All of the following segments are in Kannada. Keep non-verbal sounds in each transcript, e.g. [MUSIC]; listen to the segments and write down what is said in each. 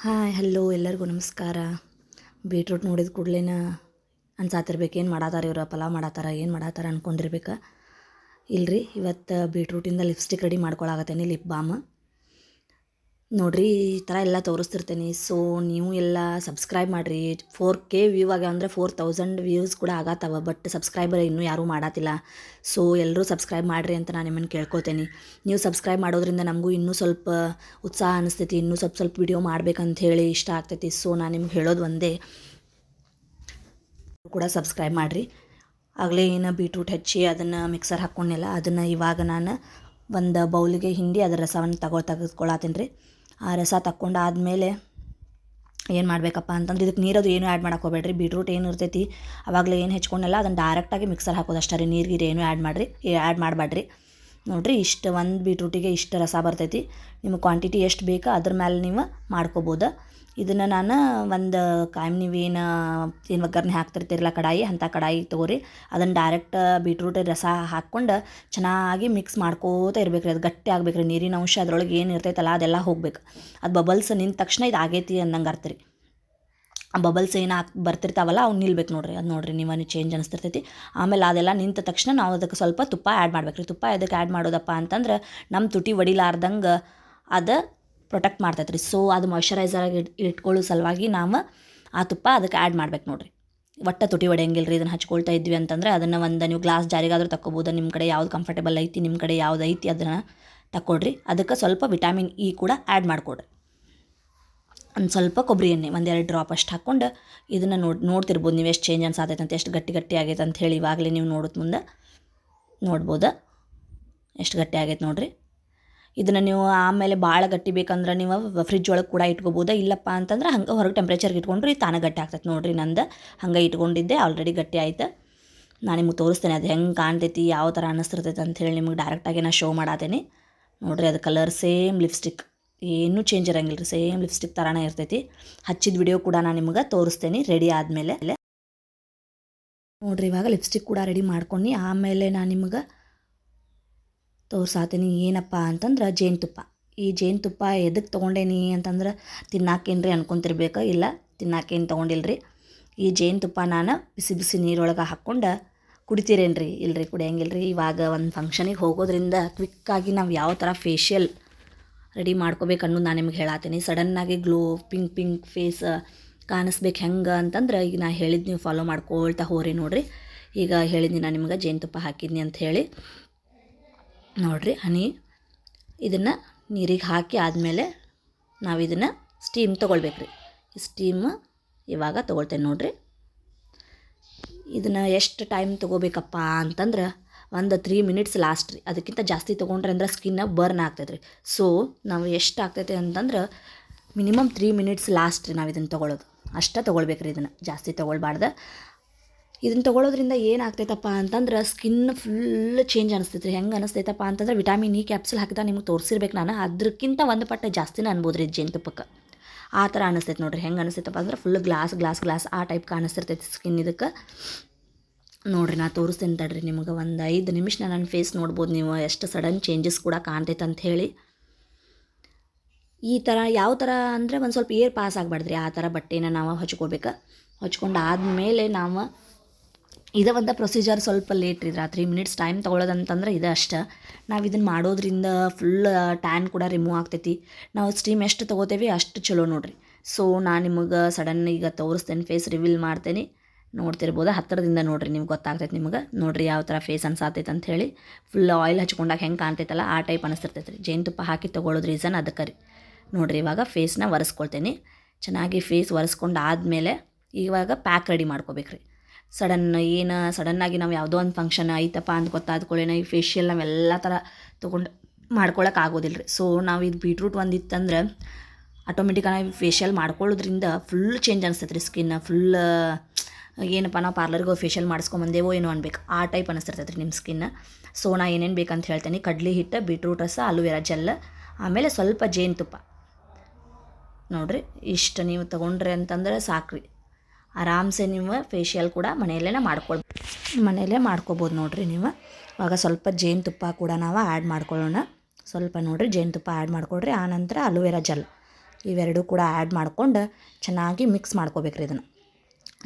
ಹಾಯ್, ಹಲೋ, ಎಲ್ಲರಿಗೂ ನಮಸ್ಕಾರ. ಬೀಟ್ರೂಟ್ ನೋಡಿದ ಕೂಡಲೇನ ಅನ್ಸಾತಿರ್ಬೇಕು. ಏನು ಮಾಡತ್ತಾರ ಇವ್ರು? ಪಲಾವ್ ಮಾಡತ್ತಾರ ಏನು ಮಾಡತ್ತಾರ ಅನ್ಕೊಂಡಿರ್ಬೇಕು. ಇಲ್ರಿ, ಇವತ್ತು ಬೀಟ್ರೂಟಿಂದ ಲಿಪ್ಸ್ಟಿಕ್ ರೆಡಿ ಮಾಡ್ಕೊಳಾಗತ್ತೇನೆ ಲಿಪ್ ಬಾಮ್. ನೋಡ್ರಿ, ಈ ಥರ ಎಲ್ಲ ತೋರಿಸ್ತಿರ್ತೀನಿ. ಸೊ ನೀವು ಎಲ್ಲ ಸಬ್ಸ್ಕ್ರೈಬ್ ಮಾಡಿರಿ. ಫೋರ್ ಕೆ ವ್ಯೂ ಆಗ್ಯಾವ ಅಂದರೆ ಫೋರ್ ತೌಸಂಡ್ ವ್ಯೂಸ್ ಕೂಡ ಆಗತ್ತವ ಬಟ್ ಸಬ್ಸ್ಕ್ರೈಬರ್ ಇನ್ನೂ ಯಾರೂ ಮಾಡತ್ತಿಲ್ಲ ಸೊ ಎಲ್ಲರೂ ಸಬ್ಸ್ಕ್ರೈಬ್ ಮಾಡಿರಿ ಅಂತ ನಾನು ನಿಮ್ಮನ್ನು ಕೇಳ್ಕೊತೇನೆ. ನೀವು ಸಬ್ಸ್ಕ್ರೈಬ್ ಮಾಡೋದ್ರಿಂದ ನಮಗೂ ಇನ್ನೂ ಸ್ವಲ್ಪ ಉತ್ಸಾಹ ಅನಿಸ್ತೈತಿ, ಇನ್ನೂ ಸ್ವಲ್ಪ ಸ್ವಲ್ಪ ವಿಡಿಯೋ ಮಾಡ್ಬೇಕಂತ ಹೇಳಿ ಇಷ್ಟ ಆಗ್ತೈತಿ. ಸೊ ನಾನು ನಿಮ್ಗೆ ಹೇಳೋದು ಒಂದೇ. ಕೂಡ ಸಬ್ಸ್ಕ್ರೈಬ್ ಮಾಡಿರಿ. ಆಗಲೇ ಏನು ಬೀಟ್ರೂಟ್ ಹೆಚ್ಚಿ ಅದನ್ನು ಮಿಕ್ಸರ್ ಹಾಕ್ಕೊಂಡೆಲ್ಲ ಅದನ್ನು ಇವಾಗ ನಾನು ಒಂದು ಬೌಲಿಗೆ ಹಿಂಡಿ ಅದರ ರಸವನ್ನು ತಗೋ ತೆಗೆದುಕೊಳ್ಳತ್ತೀನಿ ರೀ ಆ ರಸ ತಕ್ಕೊಂಡಾದಮೇಲೆ ಏನು ಮಾಡಬೇಕಪ್ಪ ಅಂತಂದ್ರೆ ಇದಕ್ಕೆ ನೀರದು ಏನು ಆ್ಯಡ್ ಮಾಡಕ್ಕೆ ಹೋಗ್ಬೇಡ್ರಿ. ಬೀಟ್ರೂಟ್ ಏನು ಇರ್ತೈತಿ, ಅವಾಗಲೇ ಏನು ಹೆಚ್ಕೊಂಡಲ್ಲ ಅದನ್ನು ಡೈರೆಕ್ಟಾಗಿ ಮಿಕ್ಸರ್ ಹಾಕೋದು ಅಷ್ಟೇ ರೀ. ನೀರು ಏನು ಆ್ಯಡ್ ಮಾಡಿರಿ ಆ್ಯಡ್ ಮಾಡಬೇಡ್ರಿ ನೋಡಿರಿ ಇಷ್ಟು ಒಂದು ಬೀಟ್ರೂಟಿಗೆ ಇಷ್ಟು ರಸ ಬರ್ತೈತಿ. ನಿಮ್ಮ ಕ್ವಾಂಟಿಟಿ ಎಷ್ಟು ಬೇಕೋ ಅದ್ರ ಮೇಲೆ ನೀವು ಮಾಡ್ಕೋಬೋದು. ಇದನ್ನು ನಾನು ಒಂದು ಕಾಯಿ ನೀವೇನು ಏನು ಒಗ್ಗರಣೆ ಹಾಕ್ತಿರ್ತೀರಲ್ಲ ಕಡಾಯಿ ಅಂಥ ಕಡಾಯಿ ತೊಗೊರಿ. ಅದನ್ನು ಡೈರೆಕ್ಟ್ ಬೀಟ್ರೂಟ್ ರಸ ಹಾಕ್ಕೊಂಡು ಚೆನ್ನಾಗಿ ಮಿಕ್ಸ್ ಮಾಡ್ಕೋತ ಇರ್ಬೇಕು ರೀ ಅದು ಗಟ್ಟಿ ಆಗ್ಬೇಕು ರೀ ನೀರಿನ ಅಂಶ ಅದ್ರೊಳಗೆ ಏನು ಇರ್ತೈತಲ್ಲ ಅದೆಲ್ಲ ಹೋಗ್ಬೇಕು. ಅದು ಬಬಲ್ಸ್ ನಿಂತ ತಕ್ಷಣ ಇದು ಆಗೈತಿ ಅಂದಂಗೆ ಅರ್ಥ ಆ ಬಬಲ್ಸ್ ಏನು ಹಾಕ್ ಬರ್ತಿರ್ತಾವಲ್ಲ ಅವ್ನು ನಿಲ್ಬೇಕು ನೋಡಿರಿ. ಅದು ನೋಡಿರಿ ನೀವು ಚೇಂಜ್ ಅನಿಸ್ತಿರ್ತೈತಿ. ಆಮೇಲೆ ಅದೆಲ್ಲ ನಿಂತ ತಕ್ಷಣ ನಾವು ಅದಕ್ಕೆ ಸ್ವಲ್ಪ ತುಪ್ಪ ಆ್ಯಡ್ ಮಾಡ್ಬೇಕು ರೀ ತುಪ್ಪ ಅದಕ್ಕೆ ಆ್ಯಡ್ ಮಾಡೋದಪ್ಪ ಅಂತಂದ್ರೆ ನಮ್ಮ ತುಟಿ ಒಡಿಲಾರ್ದಂಗೆ ಅದು ಪ್ರೊಟೆಕ್ಟ್ ಮಾಡ್ತೈತೆ ರೀ ಸೊ ಅದು ಮಾಯ್ಶ್ಚರೈಸರಾಗಿ ಆಗಿ ಇಟ್ಕೊಳ್ಳೋ ಸಲುವಾಗಿ ನಾವು ಆ ತುಪ್ಪ ಅದಕ್ಕೆ ಆ್ಯಡ್ ಮಾಡ್ಬೇಕು ನೋಡಿರಿ. ಒಟ್ಟ ತುಟಿ ಒಡೆಯಂಗಿಲ್ಲ ರೀ ಇದನ್ನು ಹಚ್ಕೊಳ್ತಾ ಇದ್ವಿ ಅಂತಂದ್ರೆ ಅದನ್ನು ಒಂದು ನೀವು ಗ್ಲಾಸ್ ಜಾರಿಗಾದರೂ ತಕ್ಕೋಬೋದು. ನಿಮ್ಮ ಕಡೆ ಯಾವ್ದು ಕಂಫರ್ಟೇಬಲ್ ಐತಿ ನಿಮ್ಮ ಕಡೆ ಯಾವ್ದು ಐತಿ ಅದನ್ನು ತಕ್ಕೊಡ್ರಿ. ಅದಕ್ಕೆ ಸ್ವಲ್ಪ ವಿಟಾಮಿನ್ ಇ ಕೂಡ ಆ್ಯಡ್ ಮಾಡಿಕೊಡ್ರಿ. ಒಂದು ಸ್ವಲ್ಪ ಕೊಬ್ಬರಿ ಎಣ್ಣೆ ಒಂದೆರಡು ಡ್ರಾಪ್ ಅಷ್ಟು ಹಾಕ್ಕೊಂಡು ಇದನ್ನು ನೋಡಿ ನೋಡ್ತಿರ್ಬೋದು. ನೀವು ಎಷ್ಟು ಚೇಂಜ್ ಅನ್ಸಾತೈತೆ ಅಂತ, ಎಷ್ಟು ಗಟ್ಟಿ ಗಟ್ಟಿ ಆಗೈತೆ ಅಂತ ಹೇಳಿ ಇವಾಗಲೇ ನೀವು ನೋಡೋದು ಮುಂದೆ ನೋಡ್ಬೋದು? ಎಷ್ಟು ಗಟ್ಟಿ ಆಗೈತೆ ನೋಡಿರಿ? ಇದನ್ನು ನೀವು ಆಮೇಲೆ ಭಾಳ ಗಟ್ಟಿ ಬೇಕಂದ್ರೆ ನೀವು ಫ್ರಿಜ್ ಒಳಗೆ ಕೂಡ ಇಟ್ಕೋಬೋದ. ಇಲ್ಲಪ್ಪ ಅಂತಂದ್ರೆ ಹಂಗೆ ಹೊರಗೆ ಟೆಂಪ್ರೇಚರ್ಗೆ ಇಟ್ಕೊಂಡ್ರೆ ತಾನೇ ಗಟ್ಟಿ ಆಗ್ತೈತೆ ನೋಡಿರಿ ನಂದು. ಹಂಗೆ ಇಟ್ಕೊಂಡಿದ್ದೆ ಆಲ್ರೆಡಿ ಗಟ್ಟಿ ಆಯ್ತು. ನಾನು ನಿಮಗೆ ತೋರಿಸ್ತೇನೆ, ಅದು ಹೆಂಗೆ ಕಾಣ್ತೈತಿ, ಯಾವ ಥರ ಅನ್ನಿಸ್ತಿರ್ತೈತೆ ಹೇಳಿ ನಿಮಗೆ ಡೈರೆಕ್ಟಾಗಿ ನಾನು ಶೋ ಮಾಡತ್ತೇನೆ ನೋಡಿರಿ ಅದು ಕಲರ್ ಸೇಮ್ ಲಿಪ್ಸ್ಟಿಕ್ ಏನೂ ಚೇಂಜ್ ಇರಂಗಿಲ್ಲ ರೀ ಸೇಮ್ ಲಿಪ್ಸ್ಟಿಕ್ ಥರನೇ ಇರ್ತೈತಿ. ಹಚ್ಚಿದ ವಿಡಿಯೋ ಕೂಡ ನಾನು ನಿಮಗೆ ತೋರಿಸ್ತೇನೆ ರೆಡಿ ಆದಮೇಲೆ. ನೋಡಿರಿ ಇವಾಗ ಲಿಪ್ಸ್ಟಿಕ್ ಕೂಡ ರೆಡಿ ಮಾಡ್ಕೊಂಡು, ಆಮೇಲೆ ನಾನು ನಿಮಗೆ ತೋರ್ಸಾತೀನಿ, ಏನಪ್ಪ ಅಂತಂದ್ರೆ ಜೇನುತುಪ್ಪ. ಈ ಜೇನುತುಪ್ಪ ಎದಕ್ಕೆ ತೊಗೊಂಡೇನಿ ಅಂತಂದ್ರೆ ತಿನ್ನಾಕೇನ್ರಿ ಅನ್ಕೊಂತಿರ್ಬೇಕು, ಇಲ್ಲ ತಿನ್ನಾಕೇನು ರೀ ಈ ಜೇನುತುಪ್ಪ ನಾನು ಬಿಸಿ ಬಿಸಿ ನೀರೊಳಗೆ ಹಾಕ್ಕೊಂಡು ಕುಡಿತೀರೇನು ರೀ ಇಲ್ರಿ ರೀ ಇವಾಗ ಒಂದು ಫಂಕ್ಷನಿಗೆ ಹೋಗೋದ್ರಿಂದ ಕ್ವಿಕ್ಕಾಗಿ ನಾವು ಯಾವ ಥರ ಫೇಶಿಯಲ್ ರೆಡಿ ಮಾಡ್ಕೋಬೇಕು ಅನ್ನೋದು ನಾನು ನಿಮ್ಗೆ ಹೇಳತ್ತೀನಿ ಸಡನ್ನಾಗಿ ಗ್ಲೋ ಪಿಂಕ್ ಪಿಂಕ್ ಫೇಸ್ ಕಾಣಿಸ್ಬೇಕು ಹೆಂಗೆ ಅಂತಂದ್ರೆ ಈಗ ನಾ ಹೇಳಿದ್ದು ನೀವು ಫಾಲೋ ಮಾಡ್ಕೊಳ್ತಾ ಹೋರಿ ನೋಡಿರಿ. ಈಗ ಹೇಳಿದ್ನಿ ನಾನು ನಿಮ್ಗೆ ಜೇನುತುಪ್ಪ ಹಾಕಿದ್ನಿ ಅಂತ ಹೇಳಿ. ನೋಡಿರಿ ಹನಿ. ಇದನ್ನು ನೀರಿಗೆ ಹಾಕಿ ಆದಮೇಲೆ ನಾವು ಇದನ್ನು ಸ್ಟೀಮ್ ತೊಗೊಳ್ಬೇಕು ರೀ ಸ್ಟೀಮ್ ಇವಾಗ ತೊಗೊಳ್ತೇನೆ ನೋಡಿರಿ. ಇದನ್ನು ಎಷ್ಟು ಟೈಮ್ ತೊಗೋಬೇಕಪ್ಪ ಅಂತಂದ್ರೆ ಒಂದು ತ್ರೀ ಮಿನಿಟ್ಸ್ ಲಾಸ್ಟ್ ರೀ. ಅದಕ್ಕಿಂತ ಜಾಸ್ತಿ ತೊಗೊಂಡ್ರೆ ಅಂದ್ರೆ ಸ್ಕಿನ್ನ ಬರ್ನ್ ಆಗ್ತೈತೆ ರೀ ಸೊ ನಾವು ಎಷ್ಟು ಆಗ್ತೈತೆ ಅಂತಂದ್ರೆ ಮಿನಿಮಮ್ ತ್ರೀ ಮಿನಿಟ್ಸ್ ಲಾಸ್ಟ್ ರೀ ನಾವು ಇದನ್ನು ತೊಗೊಳೋದು. ಅಷ್ಟೇ ತೊಗೊಳ್ಬೇಕು ರೀ ಇದನ್ನು. ಜಾಸ್ತಿ ತೊಗೊಳ್ಬಾರ್ದು. ಇದನ್ನು ತೊಗೊಳೋದ್ರಿಂದ ಏನಾಗ್ತೈತಪ್ಪ ಅಂತಂದ್ರೆ ಸ್ಕಿನ್ ಫುಲ್ ಚೇಂಜ್ ಅನಿಸ್ತೈತೆ ರೀ ಹೆಂಗೆ ಅನಿಸ್ತೈತಪ್ಪ ಅಂತಂದ್ರೆ ವಿಟಾಮಿನ್ ಇ ಕ್ಯಾಪ್ಸುಲ್ ಹಾಕಿದ ನಿಮ್ಗೆ ತೋರಿಸಿರ್ಬೇಕು ನಾನು. ಅದಕ್ಕಿಂತ ಒಂದು ಪಟ್ಟೆ ಜಾಸ್ತಿನೇ ಅನ್ಬೋದು ರೀ ಜೇನುತುಪ್ಪಕ್ಕೆ. ಆ ಥರ ಅನಿಸ್ತೈತೆ ನೋಡಿರಿ. ಹೆಂಗೆ ಅನಿಸ್ತೈತಪ್ಪ ಅಂದ್ರೆ ಫುಲ್ ಗ್ಲಾಸ್ ಗ್ಲಾಸ್ ಗ್ಲಾಸ್ ಆ ಟೈಪ್ ಕಾಣಿಸ್ತಿರ್ತೈತಿ ಸ್ಕಿನ್ ಇದಕ್ಕೆ. ನೋಡಿರಿ ನಾ ತೋರಿಸ್ತೀನಿ ತಡ್ರಿ ನಿಮ್ಗೆ ಒಂದು ಐದು ನಿಮಿಷ ನನ್ನ ಫೇಸ್ ನೋಡ್ಬೋದು ನೀವು. ಎಷ್ಟು ಸಡನ್ ಚೇಂಜಸ್ ಕೂಡ ಕಾಣ್ತೈತೆ ಅಂತ ಹೇಳಿ. ಈ ಥರ ಯಾವ ಥರ ಅಂದರೆ ಒಂದು ಸ್ವಲ್ಪ ಏರ್ ಪಾಸ್ ಆಗಬಾರ್ದ್ರಿ. ಆ ಥರ ಬಟ್ಟೆನ ನಾವು ಹಚ್ಕೋಬೇಕು. ಹಚ್ಕೊಂಡು ಆದಮೇಲೆ ನಾವು ಇದು ಒಂದು ಪ್ರೊಸೀಜರ್ ಸ್ವಲ್ಪ ಲೇಟ್ ರೀ ತ್ರೀ ಮಿನಿಟ್ಸ್ ಟೈಮ್ ತೊಗೊಳೋದಂತಂದ್ರೆ ಇದು ಅಷ್ಟೇ. ನಾವು ಇದನ್ನು ಮಾಡೋದ್ರಿಂದ ಫುಲ್ ಟ್ಯಾನ್ ಕೂಡ ರಿಮೂವ್ ಆಗ್ತೈತಿ. ನಾವು ಸ್ಟೀಮ್ ಎಷ್ಟು ತೊಗೋತೇವೆ ಅಷ್ಟು ಚಲೋ ನೋಡಿರಿ. ಸೊ ನಾನು ನಿಮಗೆ ಸಡನ್ ಈಗ ತೋರಿಸ್ತೇನೆ ಫೇಸ್ ರಿವೀಲ್ ಮಾಡ್ತೇನೆ. ನೋಡ್ತಿರ್ಬೋದು ಹತ್ತಿರದಿಂದ ನೋಡಿರಿ, ನಿಮ್ಗೆ ಗೊತ್ತಾಗ್ತೈತೆ ನಿಮಗೆ. ನೋಡಿರಿ ಯಾವ ಥರ ಫೇಸ್ ಅನ್ಸಾತೈತೆ ಅಂತ ಹೇಳಿ. ಫುಲ್ ಆಯಿಲ್ ಹಚ್ಕೊಂಡಾಗ ಹೆಂಗೆ ಕಾಣ್ತೈತಲ್ಲ ಆ ಟೈಪ್ ಅನಿಸ್ತಿರ್ತೈತೆ ರೀ ಜೇನುತುಪ್ಪ ಹಾಕಿ ತೊಗೊಳೋದು ರೀಸನ್ ಅದಕ್ಕೆ ರೀ. ನೋಡಿರಿ ಇವಾಗ ಫೇಸ್ನ ಒರೆಸ್ಕೊಳ್ತೇನೆ. ಚೆನ್ನಾಗಿ ಫೇಸ್ ಒರೆಸ್ಕೊಂಡು ಆದಮೇಲೆ ಇವಾಗ ಪ್ಯಾಕ್ ರೆಡಿ ಮಾಡ್ಕೋಬೇಕು ರೀ ಸಡನ್ ಏನು ಸಡನ್ನಾಗಿ ನಾವು ಯಾವುದೋ ಒಂದು ಫಂಕ್ಷನ್ ಐತಪ್ಪ ಅಂತ ಗೊತ್ತಾದ್ಕೊಳ್ಳೇನ ಈ ಫೇಶಿಯಲ್ ನಾವೆಲ್ಲ ಥರ ತೊಗೊಂಡು ಮಾಡ್ಕೊಳಕ್ಕೆ ಆಗೋದಿಲ್ಲ ಸೊ ನಾವು ಇದು ಬೀಟ್ರೂಟ್ ಒಂದು ಇತ್ತಂದ್ರೆ ಆಟೋಮೆಟಿಕ್ಕಾಗಿ ಫೇಶಿಯಲ್ ಮಾಡ್ಕೊಳ್ಳೋದ್ರಿಂದ ಫುಲ್ ಚೇಂಜ್ ಅನಿಸ್ತೈತೆ ರೀ ಸ್ಕಿನ್ ಫುಲ್ ಏನಪ್ಪ ನಾವು ಪಾರ್ಲರ್ಗೆ ಫೇಶಿಯಲ್ ಮಾಡಿಸ್ಕೊಂಬಂದೇವೋ ಏನೋ ಅನ್ಬೇಕು. ಆ ಟೈಪ್ ಅನಿಸ್ತಿರ್ತೈತೆ ರೀ ನಿಮ್ಮ ಸ್ಕಿನ್ ಸೊ ನಾ ಏನೇನು ಬೇಕಂತ ಹೇಳ್ತೇನೆ. ಕಡ್ಲಿ ಹಿಟ್ಟು ಬೀಟ್ರೂಟ್ ರಸ, ಅಲೋವೆರಾ ಜೆಲ್, ಆಮೇಲೆ ಸ್ವಲ್ಪ ಜೇನುತುಪ್ಪ. ನೋಡಿರಿ, ಇಷ್ಟು ನೀವು ತೊಗೊಂಡ್ರಿ ಅಂತಂದ್ರೆ ಸಾಕ್ರಿ. ಆರಾಮ್ಸೆ ನೀವು ಫೇಶಿಯಲ್ ಕೂಡ ಮನೆಯಲ್ಲೇ ಮಾಡ್ಕೊಳ್ ಮನೆಯಲ್ಲೇ ಮಾಡ್ಕೊಬೋದು ನೋಡಿರಿ ನೀವು. ಆವಾಗ ಸ್ವಲ್ಪ ಜೇನುತುಪ್ಪ ಕೂಡ ನಾವು ಆ್ಯಡ್ ಮಾಡ್ಕೊಳ್ಳೋಣ. ಸ್ವಲ್ಪ ನೋಡಿರಿ ಜೇನುತುಪ್ಪ ಆ್ಯಡ್ ಮಾಡ್ಕೊಳ್ರಿ. ಆನಂತರ ಅಲೋವೆರಾ ಜೆಲ್ ಇವೆರಡೂ ಕೂಡ ಆ್ಯಡ್ ಮಾಡ್ಕೊಂಡು ಚೆನ್ನಾಗಿ ಮಿಕ್ಸ್ ಮಾಡ್ಕೋಬೇಕ್ರಿ ಇದನ್ನು.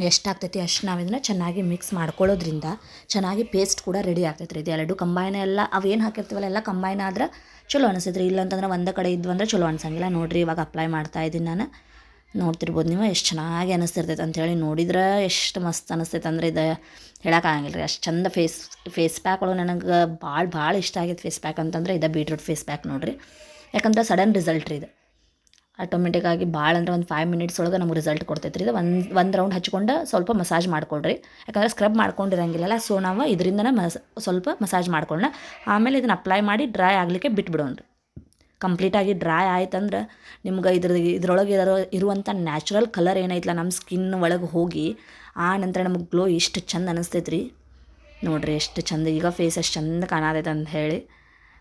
ಎಷ್ಟಾಗ್ತೈತಿ ಅಷ್ಟು ನಾವು ಇದನ್ನು ಚೆನ್ನಾಗಿ ಮಿಕ್ಸ್ ಮಾಡ್ಕೊಳ್ಳೋದ್ರಿಂದ ಚೆನ್ನಾಗಿ ಪೇಸ್ಟ್ ಕೂಡ ರೆಡಿ ಆಗ್ತೈತೆ ರೀ ಇದೆರಡು ಕಂಬೈನ್ ಎಲ್ಲ ಅವೇನು ಹಾಕಿರ್ತೀವಲ್ಲ, ಎಲ್ಲ ಕಂಬೈನ್ ಆದ್ರೆ ಚಲೋ ಅನಿಸಿದ್ರಿ ರೀ ಇಲ್ಲಂತಂದ್ರೆ ಒಂದು ಕಡೆ ಇದ್ವು ಚಲೋ ಅನ್ಸಂಗಿಲ್ಲ. ನೋಡಿರಿ ಇವಾಗ ಅಪ್ಲೈ ಮಾಡ್ತಾ ಇದ್ದೀನಿ ನಾನು. ನೋಡ್ತಿರ್ಬೋದು ನೀವು, ಎಷ್ಟು ಚೆನ್ನಾಗಿ ಅನಿಸ್ತಿರ್ತೈತೆ ಅಂಥೇಳಿ ನೋಡಿದ್ರೆ ಎಷ್ಟು ಮಸ್ತ್ ಅನಿಸ್ತೈತೆ ಅಂದರೆ ಇದು ಹೇಳೋಕ್ಕಾಗಂಗಿಲ್ಲ ರೀ. ಅಷ್ಟು ಚಂದ ಫೇಸ್ ಫೇಸ್ ಪ್ಯಾಕ್ ಒಳಗೆ ನನಗೆ ಭಾಳ ಭಾಳ ಇಷ್ಟ ಆಗೈತೆ ಫೇಸ್ ಪ್ಯಾಕ್ ಅಂತಂದ್ರೆ ಇದು ಬೀಟ್ರೂಟ್ ಫೇಸ್ ಪ್ಯಾಕ್ ನೋಡಿರಿ. ಯಾಕಂದ್ರೆ ಸಡನ್ ರಿಸಲ್ಟ್ ರೀ ಇದು. ಆಟೋಮೆಟಿಕ್ಕಾಗಿ ಭಾಳ ಅಂದ್ರೆ ಒಂದು ಫೈವ್ ಮಿನಿಟ್ಸ್ ಒಳಗೆ ನಮ್ಗೆ ರಿಸಲ್ಟ್ ಕೊಡ್ತೈತೆ ರೀ. ಇದು ಒಂದು ಒಂದು ರೌಂಡ್ ಹಚ್ಕೊಂಡು ಸ್ವಲ್ಪ ಮಸಾಜ್ ಮಾಡ್ಕೊಳ್ರಿ. ಯಾಕಂದ್ರೆ ಸ್ಕ್ರಬ್ ಮಾಡ್ಕೊಂಡಿರಂಗಿಲ್ಲಲ್ಲ ಸೊ ನಾವು ಇದರಿಂದನೇ ಮಸ್, ಸ್ವಲ್ಪ ಮಸಾಜ್ ಮಾಡ್ಕೊಳ್ಳೋಣ ಆಮೇಲೆ ಇದನ್ನು ಅಪ್ಲೈ ಮಾಡಿ ಡ್ರೈ ಆಗಲಿಕ್ಕೆ ಬಿಟ್ಬಿಡೋಣ್ರಿ. ಕಂಪ್ಲೀಟಾಗಿ ಡ್ರೈ ಆಯ್ತಂದ್ರೆ ನಿಮ್ಗೆ ಇದ್ರ ಇದ್ರೊಳಗೆ ಇರೋ ಇರುವಂಥ ನ್ಯಾಚುರಲ್ ಕಲರ್ ಏನೈತಲ್ಲ ನಮ್ಮ ಸ್ಕಿನ್ ಒಳಗೆ ಹೋಗಿ, ಆ ನಂತರ ನಮಗೆ ಗ್ಲೋ ಎಷ್ಟು ಚಂದ ಅನಿಸ್ತೈತೆ ರೀ ನೋಡಿರಿ ಎಷ್ಟು ಚಂದ, ಈಗ ಫೇಸ್ ಅಷ್ಟು ಚಂದ ಕಾಣತೈತೆ ಅಂತ ಹೇಳಿ.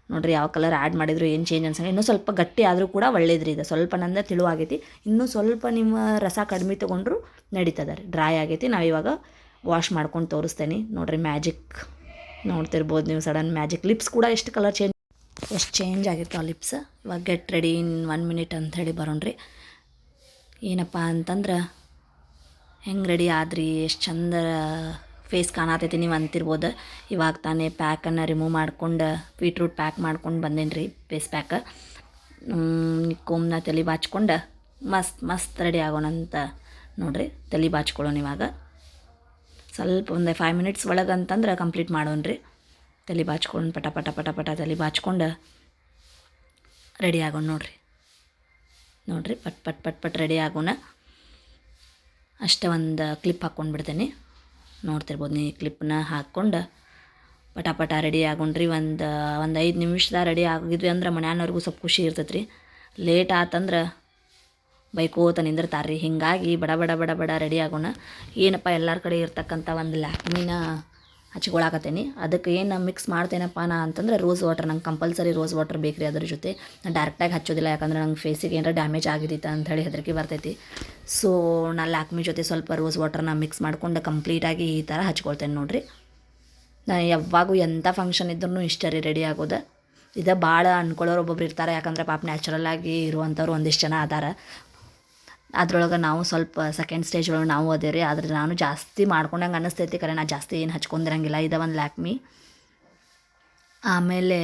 ನೋಡಿರಿ ಯಾವ ಕಲರ್ ಆ್ಯಡ್ ಮಾಡಿದ್ರು, ಏನು ಚೇಂಜ್ ಅನ್ಸಂಗ ಇನ್ನೂ ಸ್ವಲ್ಪ ಗಟ್ಟಿ ಆದರೂ ಕೂಡ ಒಳ್ಳೇದ್ರಿ ಇದು. ಸ್ವಲ್ಪ ನಂದ ತಿಳುವಾಗೈತಿ ಇನ್ನೂ ಸ್ವಲ್ಪ ನಿಮ್ಮ ರಸ ಕಡಿಮೆ ತೊಗೊಂಡ್ರು ನಡೀತದೆ ರೀ. ಡ್ರೈ ಆಗೈತಿ. ನಾವು ಇವಾಗ ವಾಶ್ ಮಾಡ್ಕೊಂಡು ತೋರಿಸ್ತೇನೆ. ನೋಡಿರಿ ಮ್ಯಾಜಿಕ್ ನೋಡ್ತಿರ್ಬೋದು ನೀವು ಸಡನ್ ಮ್ಯಾಜಿಕ್ ಲಿಪ್ಸ್ ಕೂಡ ಎಷ್ಟು ಕಲರ್ ಚೇಂಜ್ ಎಷ್ಟು ಚೇಂಜ್ ಆಗಿತ್ತು ಆ ಲಿಪ್ಸ್ ಇವಾಗ get ready in one minute ಅಂಥೇಳಿ ಬರೋಣ್ರಿ. ಏನಪ್ಪ ಅಂತಂದ್ರೆ, ಹೆಂಗೆ ರೆಡಿ ಆದ್ರಿ? ಎಷ್ಟು ಚಂದ ಫೇಸ್ ಕಾಣತೈತಿ ನೀವು ಅಂತಿರ್ಬೋದು? ಇವಾಗ ತಾನೇ ಪ್ಯಾಕನ್ನು ರಿಮೂವ್ ಮಾಡ್ಕೊಂಡು ಬೀಟ್ರೂಟ್ ಪ್ಯಾಕ್ ಮಾಡ್ಕೊಂಡು ಬಂದೇನಿ ರೀ ಫೇಸ್ ಪ್ಯಾಕ್ ಕೋಮ್ನ ತಲೆ ಬಾಚ್ಕೊಂಡು ಮಸ್ತ್ ಮಸ್ತ್ ರೆಡಿ ಆಗೋಣ ಅಂತ ನೋಡಿರಿ. ತಲೆ ಬಾಚ್ಕೊಳ್ಳೋಣ ಇವಾಗ. ಸ್ವಲ್ಪ ಒಂದು ಫೈವ್ ಮಿನಿಟ್ಸ್ ಒಳಗೆ ಅಂತಂದ್ರೆ ಕಂಪ್ಲೀಟ್ ಮಾಡೋಣ್ರಿ. ತಲೆ ಬಾಚ್ಕೊಂಡು ಪಟ ಪಟ ಪಟ ಪಟ ತಲೆ ಬಾಚ್ಕೊಂಡು ರೆಡಿ ಆಗೋಣ ನೋಡ್ರಿ. ನೋಡ್ರಿ ಪಟ್ ಪಟ್ ಪಟ್ ಪಟ್ ರೆಡಿ ಆಗೋಣ. ಅಷ್ಟೇ ಒಂದು ಕ್ಲಿಪ್ ಹಾಕ್ಕೊಂಡು ಬಿಡ್ತೇನೆ. ನೋಡ್ತಿರ್ಬೋದು ನೀ ಕ್ಲಿಪ್ನ ಹಾಕ್ಕೊಂಡು ಪಟ ಪಟ ರೆಡಿ ಆಗೊಂಡ್ರಿ ಒಂದು ಒಂದು ಐದು ನಿಮಿಷದಾಗ ರೆಡಿ ಆಗಿದ್ವಿ ಅಂದ್ರೆ ಮನೆಯವ್ರಿಗೂ ಸ್ವಲ್ಪ ಖುಷಿ ಇರ್ತೈತೆ ರೀ. ಲೇಟ್ ಆತಂದ್ರೆ ಬೈಕೋತ ನಿಂದಿರ್ತಾರೆ ರೀ ಹೀಗಾಗಿ ಬಡ ಬಡ ಬಡ ಬಡ ರೆಡಿ ಆಗೋಣ. ಏನಪ್ಪ ಎಲ್ಲರ ಕಡೆ ಇರ್ತಕ್ಕಂಥ ಒಂದು ಲ್ಯಾಕ್ಮಿನ ಹಚ್ಕೊಳಕತ್ತೀನಿ. ಅದಕ್ಕೆ ಏನು ಮಿಕ್ಸ್ ಮಾಡ್ತೇನಪ್ಪ ನಾ ಅಂತಂದ್ರೆ ರೋಸ್ ವಾಟರ್ ನಂಗೆ ಕಂಪಲ್ಸರಿ ರೋಸ್ ವಾಟರ್ ಬೇಕು ರೀ ಅದ್ರ ಜೊತೆ. ನಾನು ಡೈರೆಕ್ಟಾಗಿ ಹಚ್ಚೋದಿಲ್ಲ, ಯಾಕಂದ್ರೆ ನಂಗೆ ಫೇಸಿಗೆ ಏನಾರ ಡ್ಯಾಮೇಜ್ ಆಗಿದ್ದಿತ್ತು ಅಂಥೇಳಿ ಹೆದರಿಕೆ ಬರ್ತೈತಿ. ಸೊ ನಾನು ಲ್ಯಾಕ್ಮಿ ಜೊತೆ ಸ್ವಲ್ಪ ರೋಸ್ ವಾಟರ್ನ ಮಿಕ್ಸ್ ಮಾಡ್ಕೊಂಡು ಕಂಪ್ಲೀಟಾಗಿ ಈ ಥರ ಹಚ್ಕೊಳ್ತೇನೆ ನೋಡಿರಿ. ನಾನು ಯಾವಾಗೂ ಎಂಥ ಫಂಕ್ಷನ್ ಇದ್ರೂ ಇಷ್ಟ ರೀ ರೆಡಿ ಆಗೋದು. ಇದು ಭಾಳ ಅನ್ಕೊಳ್ಳೋರು ಒಬ್ಬೊಬ್ರು ಇರ್ತಾರೆ, ಯಾಕಂದ್ರೆ ಪಾಪ ನ್ಯಾಚುರಲ್ಲಾಗಿ ಇರುವಂಥವ್ರು ಒಂದಿಷ್ಟು ಜನ ಅದಾರ. ಅದ್ರೊಳಗೆ ನಾವು ಸ್ವಲ್ಪ ಸೆಕೆಂಡ್ ಸ್ಟೇಜ್ ಒಳಗೆ ನಾವು ಅದೇ ರೀ ಆದ್ರೆ ನಾನು ಜಾಸ್ತಿ ಮಾಡ್ಕೊಂಡಂಗೆ ಅನ್ನಿಸ್ತೈತಿ. ಕರೆ ನಾನು ಜಾಸ್ತಿ ಏನು ಹಚ್ಕೊಂಡಿರಂಗಿಲ್ಲ. ಇದು ಒಂದು ಲ್ಯಾಕ್ಮಿ ಆಮೇಲೆ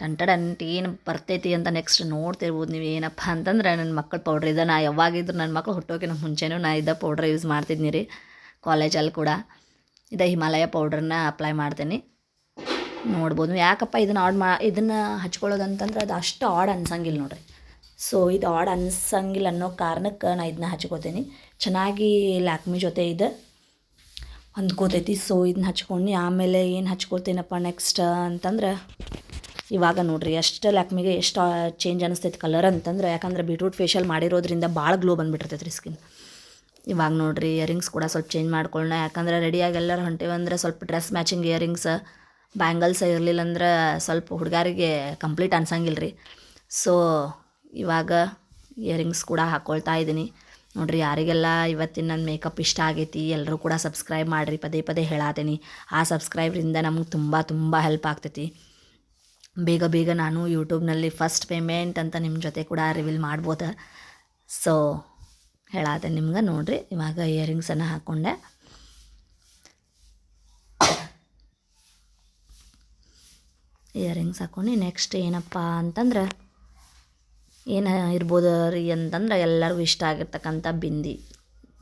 ಟಂಟಡಂಟ್ ಏನು ಬರ್ತೈತಿ ಅಂತ ನೆಕ್ಸ್ಟ್ ನೋಡ್ತಿರ್ಬೋದು ನೀವು ಏನಪ್ಪ ಅಂತಂದ್ರೆ ನನ್ನ ಮಕ್ಕಳ ಪೌಡ್ರ್ ಇದೆ. ನಾ ಯಾವಾಗಿದ್ರು ನನ್ನ ಮಕ್ಳು ಹುಟ್ಟೋಕಿನ ಮುಂಚೆನೂ ನಾ ಇದ್ದ ಪೌಡ್ರ್ ಯೂಸ್ ಮಾಡ್ತಿದ್ನಿ ರೀ. ಕಾಲೇಜಲ್ಲಿ ಕೂಡ. ಇದು ಹಿಮಾಲಯ ಪೌಡ್ರನ್ನ ಅಪ್ಲೈ ಮಾಡ್ತೀನಿ. ನೋಡ್ಬೋದು. ಯಾಕಪ್ಪ ಇದನ್ನು ಆಡ್ ಮಾ ಇದನ್ನು ಹಚ್ಕೊಳ್ಳೋದಂತಂದ್ರೆ ಅದು ಅಷ್ಟು ಆಡ್ ಅನ್ಸಂಗಿಲ್ಲ ನೋಡ್ರಿ. ಸೊ ಇದು ಆಡ್ ಅನ್ಸಂಗಿಲ್ಲ ಅನ್ನೋ ಕಾರಣಕ್ಕೆ ನಾ ಇದನ್ನ ಹಚ್ಕೋತೀನಿ. ಚೆನ್ನಾಗಿ ಲ್ಯಾಕ್ಮಿ ಜೊತೆ ಇದು. ಹೊಂದ್ಕೋತೈತಿ ಸೊ ಇದನ್ನ ಹಚ್ಕೊಂಡು ಆಮೇಲೆ ಏನು ಹಚ್ಕೊಳ್ತೀನಪ್ಪ ನೆಕ್ಸ್ಟ್ ಅಂತಂದ್ರೆ, ಇವಾಗ ನೋಡ್ರಿ ಎಷ್ಟು ಲ್ಯಾಕ್ಮಿಗೆ ಎಷ್ಟು ಚೇಂಜ್ ಅನಿಸ್ತೈತಿ ಕಲರ್ ಅಂತಂದ್ರೆ, ಯಾಕಂದ್ರೆ ಬೀಟ್ರೂಟ್ ಫೇಶಿಯಲ್ ಮಾಡಿರೋದ್ರಿಂದ ಭಾಳ ಗ್ಲೋ ಬಂದುಬಿಟ್ಟಿರ್ತೈತೆ ರೀ ಸ್ಕಿನ್ ಇವಾಗ ನೋಡ್ರಿ ಇಯರಿಂಗ್ಸ್ ಕೂಡ ಸ್ವಲ್ಪ ಚೇಂಜ್ ಮಾಡ್ಕೊಳ್ಳೋಣ ಯಾಕಂದ್ರೆ ರೆಡಿಯಾಗಿ ಎಲ್ಲರೂ ಹೊಂಟಿವಂದ್ರೆ ಸ್ವಲ್ಪ ಡ್ರೆಸ್ ಮ್ಯಾಚಿಂಗ್ ಇಯರಿಂಗ್ಸ್ ಬ್ಯಾಂಗಲ್ಸ್ ಇರಲಿಲ್ಲ ಅಂದ್ರೆ ಸ್ವಲ್ಪ ಹುಡುಗರಿಗೆ ಕಂಪ್ಲೀಟ್ ಅನ್ಸಂಗಿಲ್ಲ ರೀ ಸೊ ಇವಾಗ ಇಯರಿಂಗ್ಸ್ ಕೂಡ ಹಾಕ್ಕೊಳ್ತಾ ಇದ್ದೀನಿ. ನೋಡಿರಿ, ಯಾರಿಗೆಲ್ಲ ಇವತ್ತಿನ ನನ್ನ ಮೇಕಪ್ ಇಷ್ಟ ಆಗೈತಿ ಎಲ್ಲರೂ ಕೂಡ ಸಬ್ಸ್ಕ್ರೈಬ್ ಮಾಡಿರಿ, ಪದೇ ಪದೇ ಹೇಳಾತೀನಿ. ಆ ಸಬ್ಸ್ಕ್ರೈಬ್ರಿಂದ ನಮ್ಗೆ ತುಂಬ ತುಂಬ ಹೆಲ್ಪ್ ಆಗ್ತೈತಿ. ಬೇಗ ಬೇಗ ನಾನು ಯೂಟ್ಯೂಬ್ನಲ್ಲಿ ಫಸ್ಟ್ ಪೇಮೆಂಟ್ ಅಂತ ನಿಮ್ಮ ಜೊತೆ ಕೂಡ ರಿವೀಲ್ ಮಾಡ್ಬೋದು? ಸೊ ಹೇಳಾತೆ ನಿಮ್ಗೆ. ನೋಡಿರಿ, ಇವಾಗ ಇಯರಿಂಗ್ಸನ್ನು ಹಾಕ್ಕೊಂಡೆ ಇಯರಿಂಗ್ಸ್ [COUGHS] ಹಾಕ್ಕೊಂಡು ನೆಕ್ಸ್ಟ್ ಏನಪ್ಪ ಅಂತಂದ್ರೆ ಏನು ಇರ್ಬೋದು ರೀ ಅಂತಂದ್ರೆ ಎಲ್ಲರಿಗೂ ಇಷ್ಟ ಆಗಿರ್ತಕ್ಕಂಥ ಬಿಂದಿ.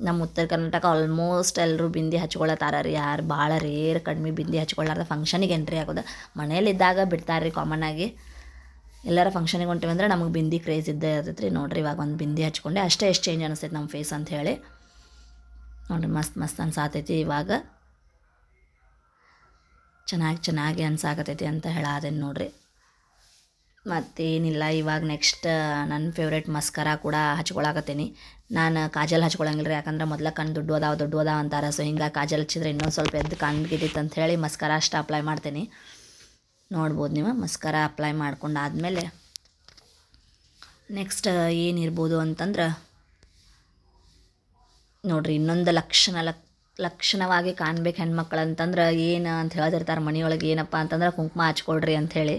ನಮ್ಮ ಉತ್ತರ ಕರ್ನಾಟಕ ಆಲ್ಮೋಸ್ಟ್ ಎಲ್ಲರೂ ಬಿಂದಿ ಹಚ್ಕೊಳತ್ತಾರ ರೀ ಯಾರು ಭಾಳ ರೇರ್ ಕಡಿಮೆ ಬಿಂದಿ ಹಚ್ಕೊಳ್ಳಾರ್ದ ಫಂಕ್ಷನಿಗೆ ಎಂಟ್ರಿ ಆಗೋದು. ಮನೇಲಿದ್ದಾಗ ಬಿಡ್ತಾರೆ ರೀ ಕಾಮನ್ ಆಗಿ. ಎಲ್ಲರ ಫಂಕ್ಷನಿಗೆ ಹೊಂಟಿವಿ ಅಂದ್ರೆ ನಮಗೆ ಬಿಂದಿ ಕ್ರೇಜ್ ಇದ್ದೇ ಇರ್ತೈತೆ ರೀ ನೋಡಿರಿ ಇವಾಗ ಒಂದು ಬಿಂದಿ ಹಚ್ಕೊಂಡೆ ಅಷ್ಟೇ ಎಷ್ಟು ಚೇಂಜ್ ಅನಿಸ್ತೈತೆ ನಮ್ಮ ಫೇಸ್ ಅಂತ ಹೇಳಿ. ನೋಡಿರಿ ಮಸ್ತ್ ಮಸ್ತ್ ಅನ್ಸಾತೈತಿ ಇವಾಗ. ಚೆನ್ನಾಗಿ ಚೆನ್ನಾಗಿ ಅನ್ಸಾಕತೈತಿ ಅಂತ ಹೇಳಾದೇನು ನೋಡಿರಿ. ಮತ್ತೇನಿಲ್ಲ, ಇವಾಗ ನೆಕ್ಸ್ಟ್ ನನ್ನ ಫೇವ್ರೇಟ್ ಮಸ್ಕರ ಕೂಡ ಹಚ್ಕೊಳಕತ್ತೀನಿ. ನಾನು ಕಾಜಲ್ ಹಚ್ಕೊಳಂಗಿಲ್ಲ ರೀ ಯಾಕಂದ್ರೆ ಮೊದಲ ಕಣ್ಣು ದುಡ್ಡು ಅದಾವ ದುಡ್ಡು ಅದಾವ ಅಂತಾರೆ. ಸೊ ಹಿಂಗೆ ಕಾಜಲ್ ಹಚ್ಚಿದ್ರೆ ಇನ್ನೊಂದು ಸ್ವಲ್ಪ ಎದ್ದು ಕಣ್ಗಿದ್ದಿತ್ತು ಅಂತ ಹೇಳಿ ಮಸ್ಕರ ಅಷ್ಟು ಅಪ್ಲೈ ಮಾಡ್ತೀನಿ. ನೋಡ್ಬೋದು ನೀವು ಮಸ್ಕರ ಅಪ್ಲೈ ಮಾಡ್ಕೊಂಡು ಆದಮೇಲೆ. ನೆಕ್ಸ್ಟ್ ಏನಿರ್ಬೋದು ಅಂತಂದ್ರೆ, ನೋಡಿರಿ ಇನ್ನೊಂದು ಲಕ್ಷಣ ಲಕ್, ಲಕ್ಷಣವಾಗಿ ಕಾಣ್ಬೇಕು ಹೆಣ್ಮಕ್ಳು ಅಂತಂದ್ರೆ ಏನು ಅಂತ ಹೇಳ್ತಿರ್ತಾರೆ ಮನೆಯೊಳಗೆ, ಏನಪ್ಪ ಅಂತಂದ್ರೆ ಕುಂಕುಮ ಹಚ್ಕೊಳ್ರಿ ಅಂಥೇಳಿ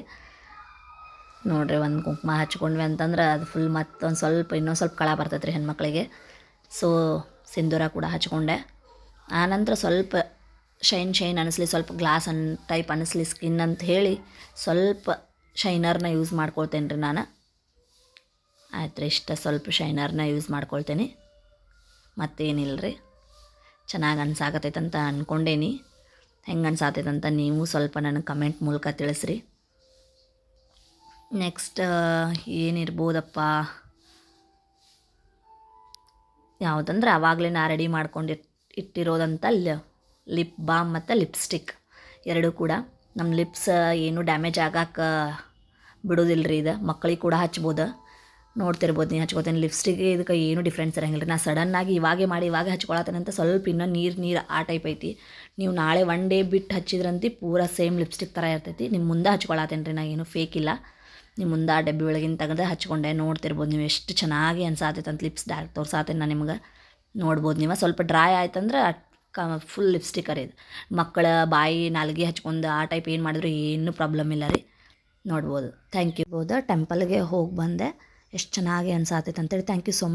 ನೋಡ್ರಿ ಒಂದು ಕುಂಕುಮ ಹಚ್ಕೊಂಡ್ವಿ ಅಂತಂದ್ರೆ ಅದು ಫುಲ್ ಮತ್ತೊಂದು ಸ್ವಲ್ಪ, ಇನ್ನೊಂದು ಸ್ವಲ್ಪ ಕಳ ಬರ್ತೈತೆ ರೀ ಹೆಣ್ಮಕ್ಳಿಗೆ. ಸೊ ಸಿಂಧೂರ ಕೂಡ ಹಚ್ಕೊಂಡೆ. ಆನಂತರ ಸ್ವಲ್ಪ ಶೈನ್ ಶೈನ್ ಅನಿಸ್ಲಿ, ಸ್ವಲ್ಪ ಗ್ಲಾಸ್ ಅನ್ ಟೈಪ್ ಅನಿಸ್ಲಿ ಸ್ಕಿನ್ ಅಂತ ಹೇಳಿ ಸ್ವಲ್ಪ ಶೈನರ್ನ ಯೂಸ್ ಮಾಡ್ಕೊಳ್ತೇನೆ ರೀ ನಾನು. ಆಯ್ತು ರೀ ಇಷ್ಟ ಸ್ವಲ್ಪ ಶೈನರ್ನ ಯೂಸ್ ಮಾಡ್ಕೊಳ್ತೇನೆ. ಮತ್ತೇನಿಲ್ಲ ರೀ ಚೆನ್ನಾಗಿ ಅನ್ಸಾಕತ್ತೈತೆ ಅಂತ ಅಂದ್ಕೊಂಡೇನಿ ಹೆಂಗೆ ಅನ್ಸಾತೈತೆ ಅಂತ ನೀವು ಸ್ವಲ್ಪ ನನಗೆ ಕಮೆಂಟ್ ಮೂಲಕ ತಿಳಿಸ್ರಿ. ನೆಕ್ಸ್ಟ್ ಏನಿರ್ಬೋದಪ್ಪ? ಯಾವುದಂದ್ರೆ ಆವಾಗಲೇ ನಾ ರೆಡಿ ಮಾಡ್ಕೊಂಡು ಇಟ್ಟಿರೋದಂತ ಲಿಪ್ ಬಾಮ್ ಮತ್ತು ಲಿಪ್ಸ್ಟಿಕ್ ಎರಡೂ ಕೂಡ. ನಮ್ಮ ಲಿಪ್ಸ್ ಏನು ಡ್ಯಾಮೇಜ್ ಆಗಕ್ಕೆ ಬಿಡೋದಿಲ್ಲ ರೀ ಇದು. ಮಕ್ಕಳಿಗೆ ಕೂಡ ಹಚ್ಬೋದು. ನೋಡ್ತಿರ್ಬೋದು ನೀವು ಹಚ್ಕೋತೇನೆ. ಲಿಪ್ಸ್ಟಿಕ್ ಇದಕ್ಕೆ ಏನು ಡಿಫ್ರೆನ್ಸ್ ಇರೋಂಗಿಲ್ಲ ರೀ ನಾ ಸಡನ್ನಾಗಿ ಇವಾಗೆ ಮಾಡಿ ಇವಾಗ ಹಚ್ಕೊಳತ್ತೇನಂತ ಸ್ವಲ್ಪ ಇನ್ನೂ ನೀರು ನೀರು ಆ ಟೈಪ್ ಐತಿ. ನೀವು ನಾಳೆ ಒನ್ ಡೇ ಬಿಟ್ಟು ಹಚ್ಚಿದ್ರಂತಿ, ಪೂರಾ ಸೇಮ್ ಲಿಪ್ಸ್ಟಿಕ್ ಥರ ಇರ್ತೈತಿ. ನಿಮ್ಮ ಮುಂದೆ ಹಚ್ಕೊಳತ್ತೇನೆ ರೀ ನಾ ಏನು ಫೇಕ್ ಇಲ್ಲ. ನಿಮ್ಮ ಮುಂದೆ ಆ ಡಬ್ಬಿ ಒಳಗಿನ ತೆಗೆದು ಹಚ್ಕೊಂಡೆ, ನೋಡ್ತಿರ್ಬೋದು ನೀವು ಎಷ್ಟು ಚೆನ್ನಾಗಿ ಅನ್ಸಾತೈತೆ ಅಂತ ಲಿಪ್ಸ್ ಡಾರ್ಕ್ ತೋರ್ಸಾತೇನೆ ನಾನು ನಿಮ್ಗೆ ನೋಡ್ಬೋದು ನೀವು. ಸ್ವಲ್ಪ ಡ್ರೈ ಆಯ್ತಂದ್ರೆ ಕ ಫುಲ್ ಲಿಪ್ಸ್ಟಿಕ್ ಇದು. ಮಕ್ಕಳ ಬಾಯಿ ನಾಲ್ಗೆ ಹಚ್ಕೊಂಡು ಆ ಟೈಪ್ ಏನು ಮಾಡಿದ್ರು ಏನೂ ಪ್ರಾಬ್ಲಮ್ ಇಲ್ಲ ರೀ. ನೋಡ್ಬೋದು. ಥ್ಯಾಂಕ್ ಯು ಬೋದು ಟೆಂಪಲ್ಗೆ ಹೋಗಿ ಬಂದೆ. ಎಷ್ಟು ಚೆನ್ನಾಗಿ ಅನ್ಸಾತೈತೆ ಅಂತೇಳಿ ಥ್ಯಾಂಕ್ ಯು ಸೊ ಮಚ್